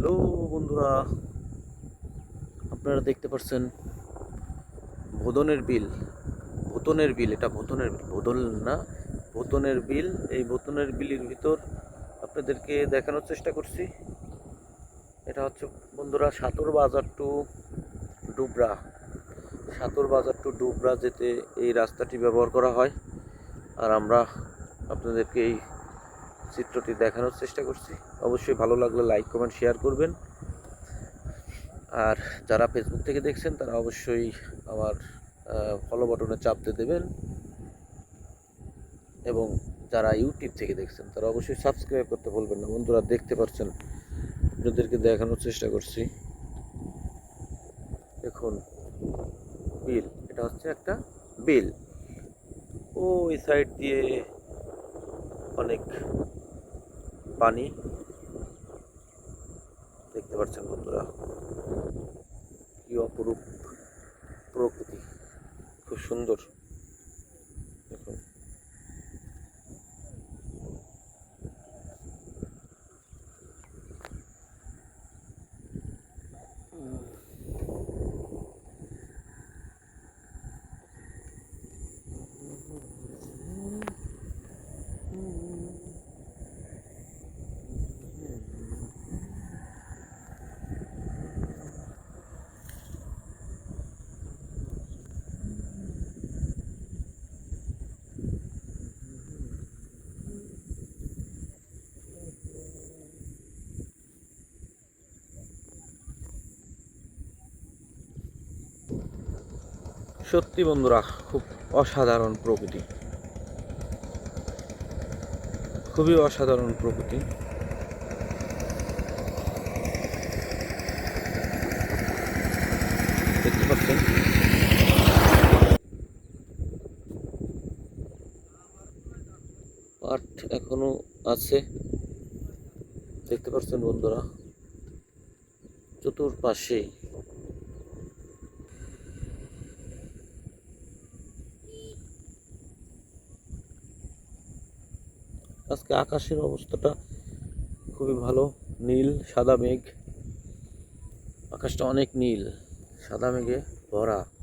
Hello বন্ধুরা, আপনারা দেখতে পাচ্ছেন ভোদনের বিল, ভোতনের বিল, এটা ভোতনের বিল, ভোদন না, ভোতনের বিল, এই ভোতনের বিলের ভিতর আপনাদেরকে দেখানোর চেষ্টা করছি। এটা হচ্ছে বন্ধুরা সাতর বাজার টু ডুবরা। সাতর বাজার টু ডুবরা যেতে এই রাস্তাটি ব্যবহার করা হয়। আর আমরা আপনাদেরকে এই চিত্রটি দেখানোর চেষ্টা করছি। অবশ্যই ভালো লাগলে লাইক, কমেন্ট, শেয়ার করবেন। আর যারা ফেসবুক থেকে দেখছেন, তারা অবশ্যই আমার ফলো বাটনে চাপ দিয়ে দেবেন। এবং যারা ইউটিউব থেকে দেখছেন, তারা অবশ্যই সাবস্ক্রাইব করতে ভুলবেন না। বন্ধুরা, দেখতে পাচ্ছেন, আপনাদেরকে দেখানোর চেষ্টা করছি। দেখুন, বিল, এটা হচ্ছে একটা বিল। ওই সাইড দিয়ে অনেক পানি। দেখতে পাচ্ছেন বন্ধুরা কি অপরূপ প্রকৃতি খুব সুন্দর দেখুন সত্যি বন্ধুরা, খুব অসাধারণ প্রকৃতি। খুবই অসাধারণ প্রকৃতি। দেখতে পাচ্ছেন? এখনও আছে। দেখতে পাচ্ছেন বন্ধুরা? চতুর্পাশেই আজকে আকাশের অবস্থাটা খুবই ভালো। নীল সাদা মেঘ। আকাশটা অনেক নীল সাদা মেঘে ভরা।